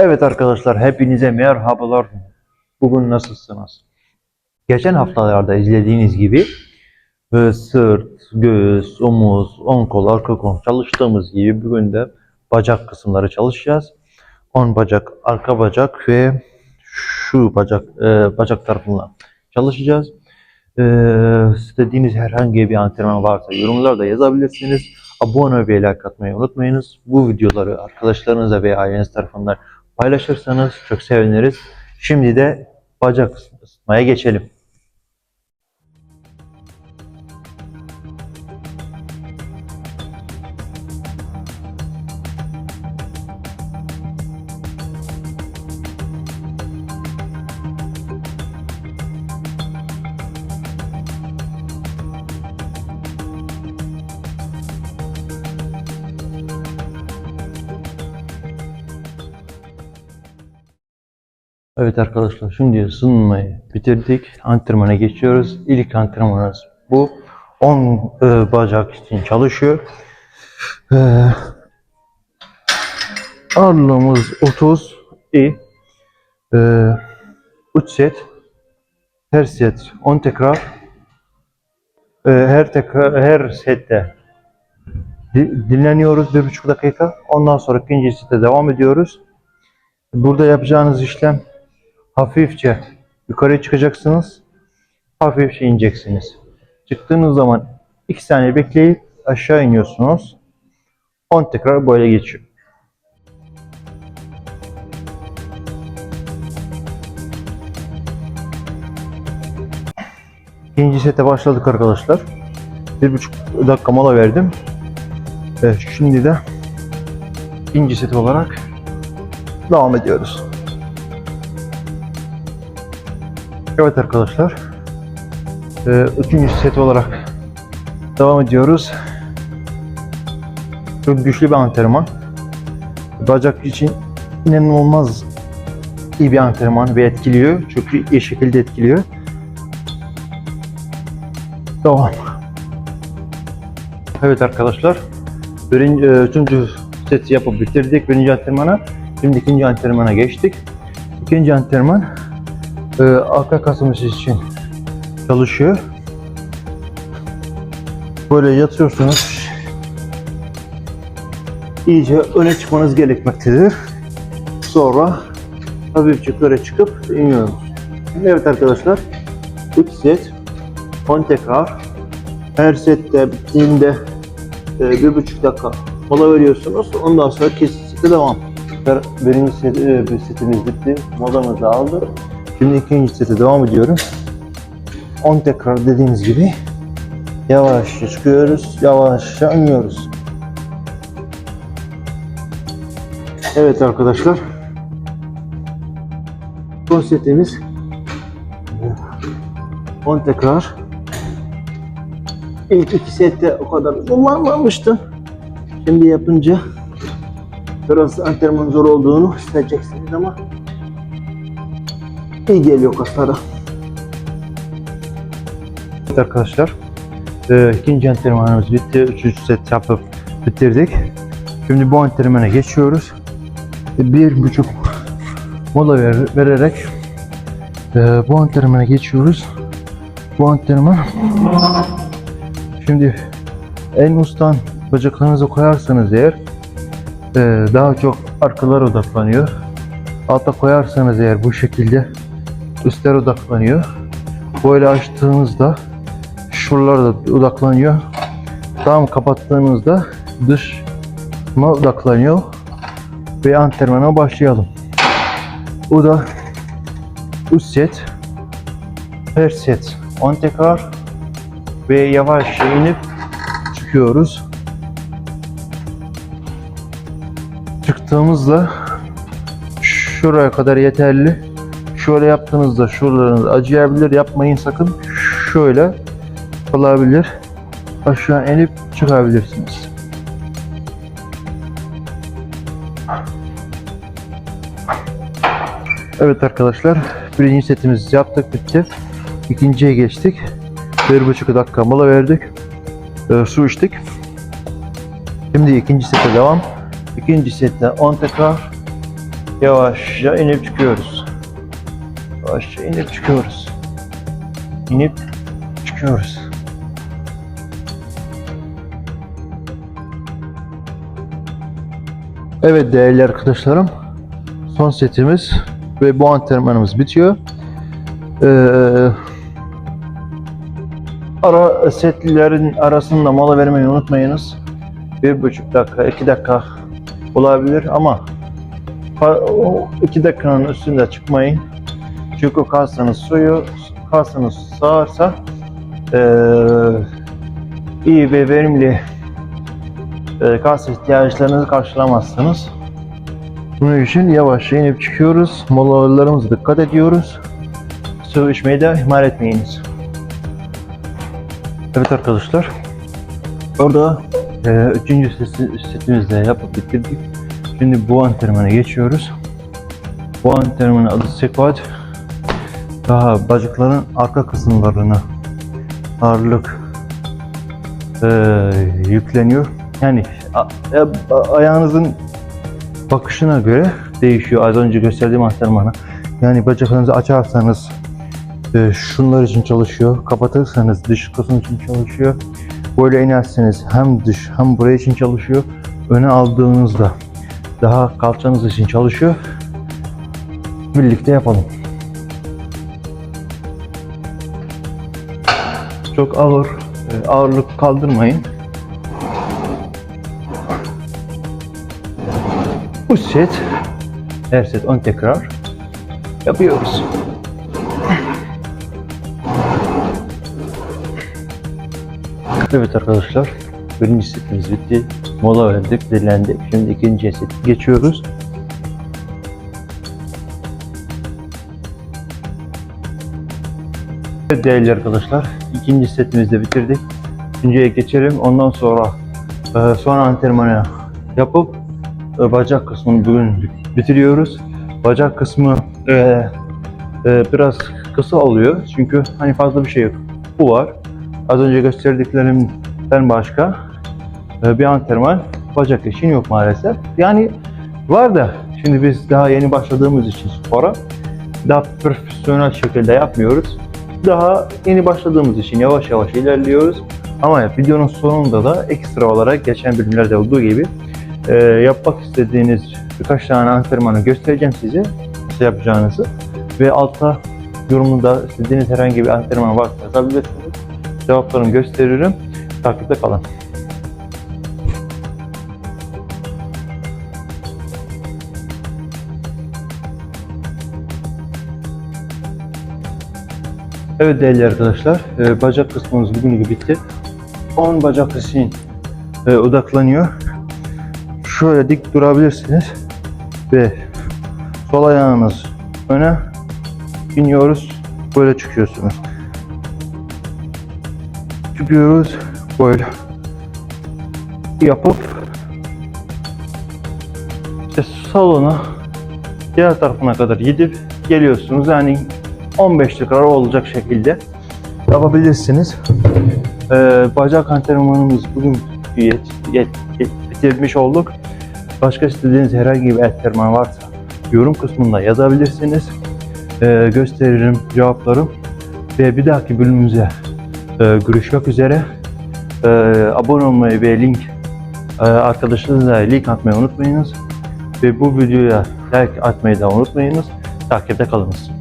Evet arkadaşlar hepinize merhabalar. Bugün nasılsınız? Geçen haftalarda izlediğiniz gibi e, sırt, göğüs, omuz, ön kol, arka kol çalıştığımız gibi bugün de bacak kısımları çalışacağız. Ön bacak, arka bacak ve şu bacak e, bacak tarafından çalışacağız. E, istediğiniz herhangi bir antrenman varsa yorumlarda yazabilirsiniz. Abone ve like atmayı unutmayınız. Bu videoları arkadaşlarınıza ve aileniz tarafından paylaşırsanız çok seviniriz. Şimdi de bacak ısıtmaya geçelim. Evet arkadaşlar şimdi ısınmayı bitirdik. Antrenmana geçiyoruz. İlk antrenmanımız bu. 10 e, bacak için çalışıyor. E, ağırlığımız 30 i. E, 3 set. Her set 10 tekrar. E, her tekrar her sette di- dinleniyoruz 1,5 dakika. Ondan sonra ikinci sete devam ediyoruz. Burada yapacağınız işlem hafifçe yukarıya çıkacaksınız. Hafifçe ineceksiniz. Çıktığınız zaman 2 saniye bekleyip aşağı iniyorsunuz. 10 tekrar böyle geçiyor. İkinci sete başladık arkadaşlar. Bir buçuk dakika mola verdim. Evet, şimdi de ikinci set olarak devam ediyoruz. Evet arkadaşlar. Ee, üçüncü set olarak devam ediyoruz. Çok güçlü bir antrenman. Bacak için inanılmaz iyi bir antrenman ve etkiliyor. Çok iyi şekilde etkiliyor. Devam. Evet arkadaşlar. Birinci, e, üçüncü seti yapıp bitirdik. Birinci antrenmana. Şimdi ikinci antrenmana geçtik. İkinci antrenman e, arka kasımız için çalışıyor. Böyle yatıyorsunuz. İyice öne çıkmanız gerekmektedir. Sonra hafifçe yukarı çıkıp iniyoruz. Evet arkadaşlar. 3 set 10 tekrar. Her sette bittiğinde e, bir buçuk dakika mola veriyorsunuz. Ondan sonra kesiti devam. Birinci set, e, setimiz bitti. Molamızı da aldık. Şimdi ikinci sete devam ediyorum. 10 tekrar dediğimiz gibi yavaşça çıkıyoruz, yavaşça iniyoruz. Evet arkadaşlar. Son setimiz 10 tekrar. İlk iki sette o kadar zorlanmamıştım. Şimdi yapınca biraz antrenman zor olduğunu hissedeceksiniz ama iyi geliyor kaslara. Evet arkadaşlar. E, ikinci antrenmanımız bitti. Üçüncü set yapıp bitirdik. Şimdi bu antrenmana geçiyoruz. E, Bir buçuk mola ver- vererek e, bu antrenmana geçiyoruz. Bu antrenman şimdi en ustan bacaklarınızı koyarsanız eğer e, daha çok arkalara odaklanıyor. Alta koyarsanız eğer bu şekilde üstler odaklanıyor. Böyle açtığınızda şuralar da odaklanıyor. Tam kapattığınızda dış odaklanıyor. Ve antrenmana başlayalım. Bu da 3 set. Her set 10 tekrar ve yavaşça inip çıkıyoruz. Çıktığımızda şuraya kadar yeterli. Şöyle yaptığınızda şuralarınız acıyabilir. Yapmayın sakın. Şöyle olabilir. Aşağı inip çıkabilirsiniz. Evet arkadaşlar. Birinci setimizi yaptık bitti. İkinciye geçtik. Bir buçuk dakika mola verdik. Ee, su içtik. Şimdi ikinci sete devam. İkinci sette 10 tekrar Yavaşça inip çıkıyoruz. Yavaşça inip çıkıyoruz. İnip çıkıyoruz. Evet değerli arkadaşlarım. Son setimiz ve bu antrenmanımız bitiyor. Ee, ara setlerin arasında mola vermeyi unutmayınız. Bir buçuk dakika, iki dakika olabilir ama fa- o iki dakikanın üstünde çıkmayın. Çünkü kasınız suyu, kasınız sağarsa eee, iyi ve verimli eee, kas ihtiyaçlarınızı karşılamazsınız. Bunun için yavaş inip çıkıyoruz. Molalarımıza dikkat ediyoruz. Su içmeyi de ihmal etmeyiniz. Evet arkadaşlar. Orada eee üçüncü seti, setimizde yapıp bitirdik. Şimdi bu antrenmana geçiyoruz. Bu antrenmanın adı squat. Daha bacakların arka kısımlarına ağırlık eee, yükleniyor. Yani a- a- ayağınızın bakışına göre değişiyor. Az önce gösterdiğim antrenmana. Yani bacaklarınızı açarsanız e, şunlar için çalışıyor. Kapatırsanız dış kısım için çalışıyor. Böyle inerseniz hem dış hem buraya için çalışıyor. Öne aldığınızda daha kalçanız için çalışıyor. Birlikte yapalım. Çok ağır e, ağırlık kaldırmayın. Bu set her set 10 tekrar yapıyoruz. Evet arkadaşlar birinci setimiz bitti. Mola verdik, dinlendik. Şimdi ikinci set geçiyoruz. Evet değerli arkadaşlar ikinci setimizi de bitirdik. Üçüncüye geçelim. Ondan sonra e, son antrenmanı yapıp e, bacak kısmını bugün bitiriyoruz. Bacak kısmı e, biraz kısa oluyor çünkü hani fazla bir şey yok. Bu var. Az önce gösterdiklerimden başka bir antrenman bacak için yok maalesef. Yani var da şimdi biz daha yeni başladığımız için spora daha profesyonel şekilde yapmıyoruz. Daha yeni başladığımız için yavaş yavaş ilerliyoruz. Ama videonun sonunda da ekstra olarak geçen bölümlerde olduğu gibi e, yapmak istediğiniz birkaç tane antrenmanı göstereceğim size nasıl yapacağınızı ve altta yorumunda istediğiniz herhangi bir antrenman varsa yazabilirsiniz. Cevaplarını gösteririm. Takipte kalın. Evet değerli arkadaşlar, e, bacak kısmımız bugün bitti. 10 bacak için e, odaklanıyor. Şöyle dik durabilirsiniz ve sol ayağınız öne iniyoruz, böyle çıkıyorsunuz. Çıkıyoruz, böyle yapıp işte salona diğer tarafına kadar gidip geliyorsunuz. Yani 15 dakika olacak şekilde yapabilirsiniz. Ee, bacak antrenmanımız bugün yet, yet, yet- bitirmiş olduk. Başka istediğiniz herhangi bir antrenman varsa yorum kısmında yazabilirsiniz. Ee, gösteririm, cevaplarım. Ve bir dahaki bölümümüze e, görüşmek üzere. Ee, abone olmayı ve link e, arkadaşlarınıza link atmayı unutmayınız. Ve bu videoya like atmayı da unutmayınız. Takipte kalınız.